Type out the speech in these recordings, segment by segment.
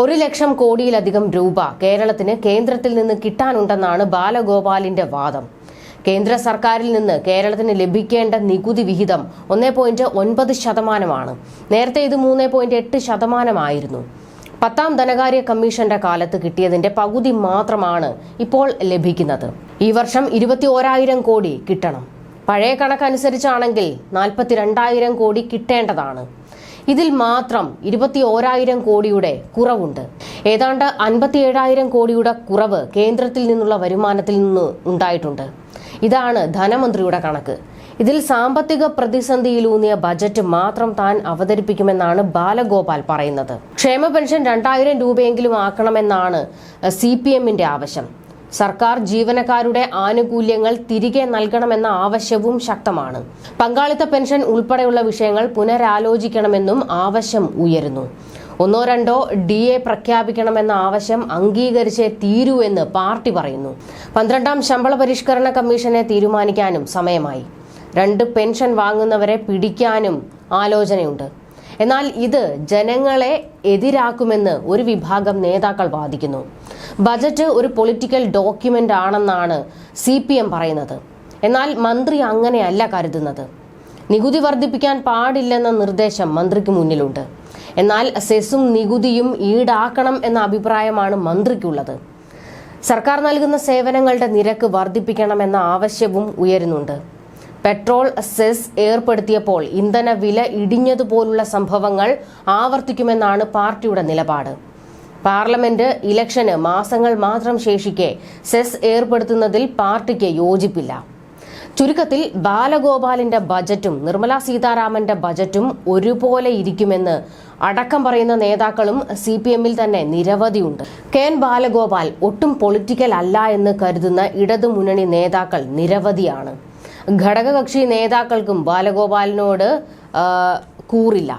ഒരു ലക്ഷം കോടിയിലധികം രൂപ കേരളത്തിന് കേന്ദ്രത്തിൽ നിന്ന് കിട്ടാനുണ്ടെന്നാണ് ബാലഗോപാലിന്റെ വാദം. കേന്ദ്ര സർക്കാരിൽ നിന്ന് കേരളത്തിന് ലഭിക്കേണ്ട നികുതി വിഹിതം ഒന്നേ പോയിന്റ് ഒൻപത് ശതമാനമാണ്. നേരത്തെ ഇത് മൂന്ന് പോയിന്റ് എട്ട് ശതമാനമായിരുന്നു. പത്താം ധനകാര്യ കമ്മീഷന്റെ കാലത്ത് കിട്ടിയതിന്റെ പകുതി മാത്രമാണ് ഇപ്പോൾ ലഭിക്കുന്നത്. ഈ വർഷം ഇരുപത്തി ഓരായിരം കോടി കിട്ടണം. പഴയ കണക്കനുസരിച്ചാണെങ്കിൽ നാൽപ്പത്തിരണ്ടായിരം കോടി കിട്ടേണ്ടതാണ്. ഇതിൽ മാത്രം ഇരുപത്തി ഓരായിരം കോടിയുടെ കുറവുണ്ട്. ഏതാണ്ട് അൻപത്തിയേഴായിരം കോടിയുടെ കുറവ് കേന്ദ്രത്തിൽ നിന്നുള്ള വരുമാനത്തിൽ നിന്ന് ഉണ്ടായിട്ടുണ്ട്. ഇതാണ് ധനമന്ത്രിയുടെ കണക്ക്. ഇതിൽ സാമ്പത്തിക പ്രതിസന്ധിയിലൂന്നിയ ബജറ്റ് മാത്രം താൻ അവതരിപ്പിക്കുമെന്നാണ് ബാലഗോപാൽ പറയുന്നത്. ക്ഷേമ പെൻഷൻ രണ്ടായിരം രൂപയെങ്കിലും ആക്കണമെന്നാണ് സി പി എമ്മിന്റെ ആവശ്യം. സർക്കാർ ജീവനക്കാരുടെ ആനുകൂല്യങ്ങൾ തിരികെ നൽകണമെന്ന ആവശ്യവും ശക്തമാണ്. പങ്കാളിത്ത പെൻഷൻ ഉൾപ്പെടെയുള്ള വിഷയങ്ങൾ പുനരാലോചിക്കണമെന്നും ആവശ്യം ഉയരുന്നു. ഒന്നോ രണ്ടോ ഡി എ പ്രഖ്യാപിക്കണമെന്ന ആവശ്യം അംഗീകരിച്ചേ തീരൂ എന്ന് പാർട്ടി പറയുന്നു. പന്ത്രണ്ടാം ശമ്പള പരിഷ്കരണ കമ്മീഷനെ തീരുമാനിക്കാനും സമയമായി. രണ്ട് പെൻഷൻ വാങ്ങുന്നവരെ പിടിക്കാനും ആലോചനയുണ്ട്. എന്നാൽ ഇത് ജനങ്ങളെ എതിരാക്കുമെന്ന് ഒരു വിഭാഗം നേതാക്കൾ വാദിക്കുന്നു. ബജറ്റ് ഒരു പൊളിറ്റിക്കൽ ഡോക്യുമെന്റ് ആണെന്നാണ് സി പറയുന്നത്. എന്നാൽ മന്ത്രി അങ്ങനെയല്ല കരുതുന്നത്. നികുതി വർദ്ധിപ്പിക്കാൻ പാടില്ലെന്ന നിർദ്ദേശം മന്ത്രിക്ക് മുന്നിലുണ്ട്. എന്നാൽ സെസും നികുതിയും ഈടാക്കണം എന്ന അഭിപ്രായമാണ് മന്ത്രിക്കുള്ളത്. സർക്കാർ നൽകുന്ന സേവനങ്ങളുടെ നിരക്ക് വർദ്ധിപ്പിക്കണമെന്ന ആവശ്യവും ഉയരുന്നുണ്ട്. പെട്രോൾ സെസ് ഏർപ്പെടുത്തിയപ്പോൾ ഇന്ധന വില ഇടിഞ്ഞതുപോലുള്ള സംഭവങ്ങൾ ആവർത്തിക്കുമെന്നാണ് പാർട്ടിയുടെ നിലപാട്. പാർലമെന്റ് ഇലക്ഷന് മാസങ്ങൾ മാത്രം ശേഷിക്കെ സെസ് ഏർപ്പെടുത്തുന്നതിൽ പാർട്ടിക്ക് യോജിപ്പില്ല. ചുരുക്കത്തിൽ ബാലഗോപാലിന്റെ ബജറ്റും നിർമ്മല സീതാരാമന്റെ ബജറ്റും ഒരുപോലെ ഇരിക്കുമെന്ന് അടക്കം പറയുന്ന നേതാക്കളും സി പി എമ്മിൽ തന്നെ നിരവധിയുണ്ട്. കെ എൻ ബാലഗോപാൽ ഒട്ടും പൊളിറ്റിക്കൽ അല്ല എന്ന് കരുതുന്ന ഇടതുമുന്നണി നേതാക്കൾ നിരവധിയാണ്. ഘടകകക്ഷി നേതാക്കൾക്കും ബാലഗോപാലിനോട് കൂറില്ല.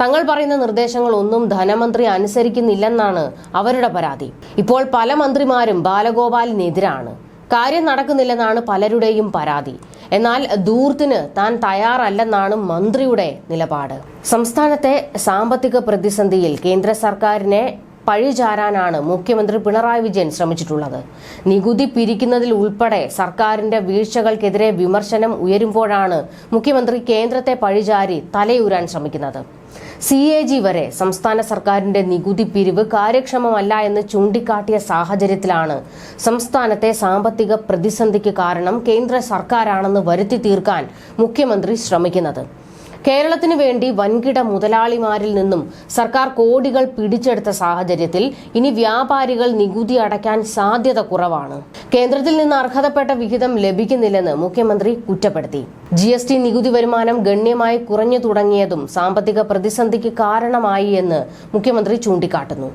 തങ്ങൾ പറയുന്ന നിർദ്ദേശങ്ങൾ ഒന്നും ധനമന്ത്രി അനുസരിക്കുന്നില്ലെന്നാണ് അവരുടെ പരാതി. ഇപ്പോൾ പല മന്ത്രിമാരും ബാലഗോപാലിനെതിരാണ്. കാര്യം നടക്കുന്നില്ലെന്നാണ് പലരുടെയും പരാതി. എന്നാൽ ദൂർത്തിന് താൻ തയ്യാറല്ലെന്നാണ് മന്ത്രിയുടെ നിലപാട്. സംസ്ഥാനത്തെ സാമ്പത്തിക പ്രതിസന്ധിയിൽ കേന്ദ്ര സർക്കാരിനെ പഴിചാരാനാണ് മുഖ്യമന്ത്രി പിണറായി വിജയൻ ശ്രമിച്ചിട്ടുള്ളത്. നികുതി പിരിക്കുന്നതിൽ ഉൾപ്പെടെ സർക്കാരിന്റെ വീഴ്ചകൾക്കെതിരെ വിമർശനം ഉയരുമ്പോഴാണ് മുഖ്യമന്ത്രി കേന്ദ്രത്തെ പഴിചാരി തലയൂരാൻ ശ്രമിക്കുന്നത്. സി എ ജി വരെ സംസ്ഥാന സർക്കാരിന്റെ നികുതി പിരിവ് കാര്യക്ഷമമല്ല എന്ന് ചൂണ്ടിക്കാട്ടിയ സാഹചര്യത്തിലാണ് സംസ്ഥാനത്തെ സാമ്പത്തിക പ്രതിസന്ധിക്ക് കാരണം കേന്ദ്ര സർക്കാരാണെന്ന് വരുത്തി തീർക്കാൻ മുഖ്യമന്ത്രി ശ്രമിക്കുന്നത്. കേരളത്തിന് വേണ്ടി വൻകിട മുതലാളിമാരിൽ നിന്നും സർക്കാർ കോടികൾ പിടിച്ചെടുത്ത സാഹചര്യത്തിൽ ഇനി വ്യാപാരികൾ നികുതി അടയ്ക്കാൻ സാധ്യത കുറവാണ്. കേന്ദ്രത്തിൽ നിന്ന് അർഹതപ്പെട്ട വിഹിതം ലഭിക്കുന്നില്ലെന്ന് മുഖ്യമന്ത്രി കുറ്റപ്പെടുത്തി. ജി എസ് ടി നികുതി വരുമാനം ഗണ്യമായി കുറഞ്ഞു തുടങ്ങിയതും സാമ്പത്തിക പ്രതിസന്ധിക്ക് കാരണമായി എന്ന് മുഖ്യമന്ത്രി ചൂണ്ടിക്കാട്ടുന്നു.